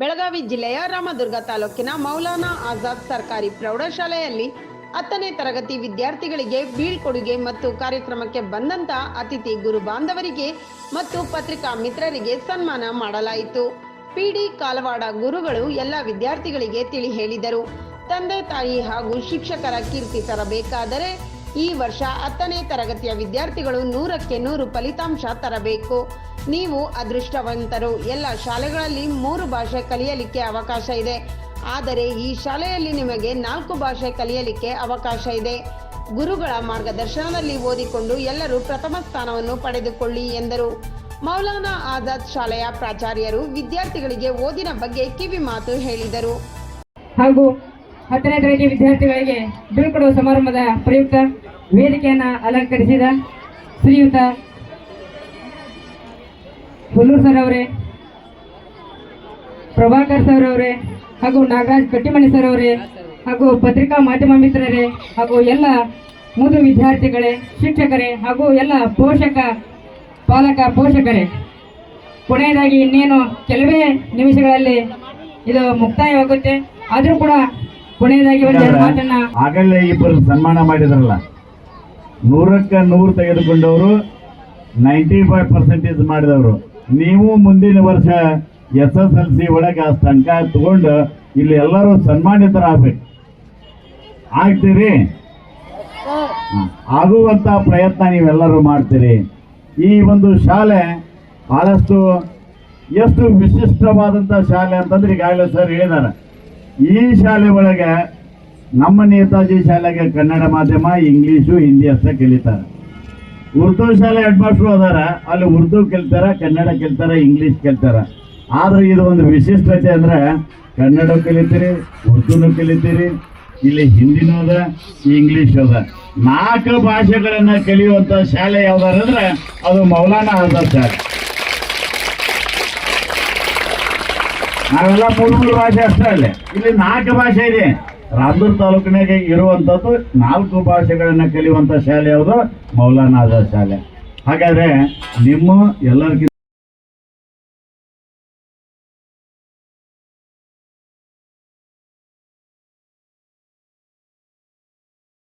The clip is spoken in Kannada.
ಬೆಳಗಾವಿ ಜಿಲ್ಲೆಯ ರಾಮದುರ್ಗ ತಾಲೂಕಿನ ಮೌಲಾನಾ ಆಜಾದ್ ಸರ್ಕಾರಿ ಪ್ರೌಢಶಾಲೆಯಲ್ಲಿ ಹತ್ತನೇ ತರಗತಿ ವಿದ್ಯಾರ್ಥಿಗಳಿಗೆ ಬೀಳ್ಕೊಡುಗೆ ಮತ್ತು ಕಾರ್ಯಕ್ರಮಕ್ಕೆ ಬಂದಂತ ಅತಿಥಿ ಗುರು ಬಾಂಧವರಿಗೆ ಮತ್ತು ಪತ್ರಿಕಾ ಮಿತ್ರರಿಗೆ ಸನ್ಮಾನ ಮಾಡಲಾಯಿತು. ಪಿಡಿ ಕಾಲವಾಡ ಗುರುಗಳು ಎಲ್ಲ ವಿದ್ಯಾರ್ಥಿಗಳಿಗೆ ತಿಳಿ ಹೇಳಿದರು. ತಂದೆ ತಾಯಿ ಹಾಗೂ ಶಿಕ್ಷಕರ ಕೀರ್ತಿ ತರಬೇಕಾದರೆ ಈ ವರ್ಷ ಹತ್ತನೇ ತರಗತಿಯ ವಿದ್ಯಾರ್ಥಿಗಳು ನೂರಕ್ಕೆ ನೂರು ಫಲಿತಾಂಶ ತರಬೇಕು. ನೀವು ಅದೃಷ್ಟವಂತರು. ಎಲ್ಲ ಶಾಲೆಗಳಲ್ಲಿ ಮೂರು ಭಾಷೆ ಕಲಿಯಲಿಕ್ಕೆ ಅವಕಾಶ ಇದೆ. ಆದರೆ ಈ ಶಾಲೆಯಲ್ಲಿ ನಿಮಗೆ ನಾಲ್ಕು ಭಾಷೆ ಕಲಿಯಲಿಕ್ಕೆ ಅವಕಾಶ ಇದೆ. ಗುರುಗಳ ಮಾರ್ಗದರ್ಶನದಲ್ಲಿ ಓದಿಕೊಂಡು ಎಲ್ಲರೂ ಪ್ರಥಮ ಸ್ಥಾನವನ್ನು ಪಡೆದುಕೊಳ್ಳಿ ಎಂದರು. ಮೌಲಾನಾ ಆಜಾದ್ ಶಾಲೆಯ ಪ್ರಾಚಾರ್ಯರು ವಿದ್ಯಾರ್ಥಿಗಳಿಗೆ ಓದಿನ ಬಗ್ಗೆ ಕಿವಿ ಮಾತು ಹೇಳಿದರು. ಹಾಗೂ ಹತ್ತನೇ ತರಗತಿ ವಿದ್ಯಾರ್ಥಿಗಳಿಗೆ ಬೀಳ್ಕೊಡುವ ಸಮಾರಂಭದ ಪ್ರಯುಕ್ತ ವೇದಿಕೆಯನ್ನು ಅಲಂಕರಿಸಿದ ಶ್ರೀಯುತ ಹುಲ್ಲೂರ್ ಸರ್ ಅವರೇ, ಪ್ರಭಾಕರ್ ಸರ್ ಅವರೇ, ಹಾಗೂ ನಾಗರಾಜ್ ಕಟ್ಟಿಮಣಿ ಸರ್ ಅವರೇ, ಹಾಗೂ ಪತ್ರಿಕಾ ಮಾಧ್ಯಮ ಮಿತ್ರರೇ, ಹಾಗೂ ಎಲ್ಲ ಮೂರು ವಿದ್ಯಾರ್ಥಿಗಳೇ, ಶಿಕ್ಷಕರೇ, ಹಾಗೂ ಎಲ್ಲ ಪೋಷಕ, ಪಾಲಕ, ಪೋಷಕರೇ. ಕೊನೆಯದಾಗಿ ಇನ್ನೇನು, ಕೆಲವೇ ನಿಮಿಷಗಳಲ್ಲಿ ಇದು ಮುಕ್ತಾಯವಾಗುತ್ತೆ. ಆದರೂ ಕೂಡ ಕೊನೆಯದಾಗಿ ಮಾತನ್ನ ಆಗಲೇ ಇಬ್ಬರು ಸನ್ಮಾನ ಮಾಡಿದ್ರಲ್ಲ. ನೂರಕ್ಕೆ ನೂರು ತೆಗೆದುಕೊಂಡವರು ನೈಂಟಿ ಫೈವ್ ಪರ್ಸೆಂಟೇಜ್ ಮಾಡಿದವರು. ನೀವು ಮುಂದಿನ ವರ್ಷ ಎಸ್ ಎಸ್ ಎಲ್ ಸಿ ಒಳಗೆ ಆ ಅಂಕ ತಗೊಂಡು ಇಲ್ಲಿ ಎಲ್ಲರೂ ಸನ್ಮಾನಿತರಾಗಬೇಕು. ಆಗ್ತೀರಿ? ಆಗುವಂಥ ಆಗುವಂತ ಪ್ರಯತ್ನ ನೀವೆಲ್ಲರೂ ಮಾಡ್ತೀರಿ. ಈ ಒಂದು ಶಾಲೆ ಬಹಳಷ್ಟು ಎಷ್ಟು ವಿಶಿಷ್ಟವಾದಂಥ ಶಾಲೆ ಅಂತಂದ್ರೆ ಈಗಾಗಲೇ ಸರ್ ಹೇಳಿದಾರೆ ಈ ಶಾಲೆ ಒಳಗೆ ನಮ್ಮ ನೇತಾಜಿ ಶಾಲೆಗೆ ಕನ್ನಡ ಮಾಧ್ಯಮ, ಇಂಗ್ಲೀಷು, ಹಿಂದಿ ಅಷ್ಟೇ ಕಲಿತಾರೆ. ಉರ್ದು ಶಾಲೆ ಹೆಡ್ ಮಾಸ್ಟ್ರು ಅದಾರ, ಅಲ್ಲಿ ಉರ್ದು ಕಲಿತಾರ, ಕನ್ನಡ ಕಲಿತಾರ, ಇಂಗ್ಲೀಷ್ ಕಲಿತಾರ. ಆದ್ರೆ ಇದು ಒಂದು ವಿಶಿಷ್ಟತೆ ಅಂದ್ರೆ ಕನ್ನಡ ಕಲಿತೀರಿ, ಉರ್ದುನು ಕಲಿತೀರಿ, ಇಲ್ಲಿ ಹಿಂದಿನೂ ಅದ, ಇಂಗ್ಲೀಷ್ ಅದ. ನಾಲ್ಕು ಭಾಷೆಗಳನ್ನು ಕಲಿಯುವಂತ ಶಾಲೆ ಯಾವ್ದಾರಂದ್ರೆ ಅದು ಮೌಲಾನಾ ಆಜಾದ್ ಶಾಲೆ. ನಾವೆಲ್ಲ ಮೂರು ಭಾಷೆ ಅಷ್ಟೇ ಅಲ್ಲೇ. ಇಲ್ಲಿ ನಾಲ್ಕು ಭಾಷೆ ಇದೆ. ರಾಮದುರ್ ತಾಲೂಕಿನಾಗೆ ಇರುವಂತದ್ದು ನಾಲ್ಕು ಭಾಷೆಗಳನ್ನ ಕಲಿಯುವಂತ ಶಾಲೆ ಯಾವುದು? ಮೌಲಾನಾದ ಶಾಲೆ. ಹಾಗಾದ್ರೆ ನಿಮ್ಮ ಎಲ್ಲರಿಗಿಂತ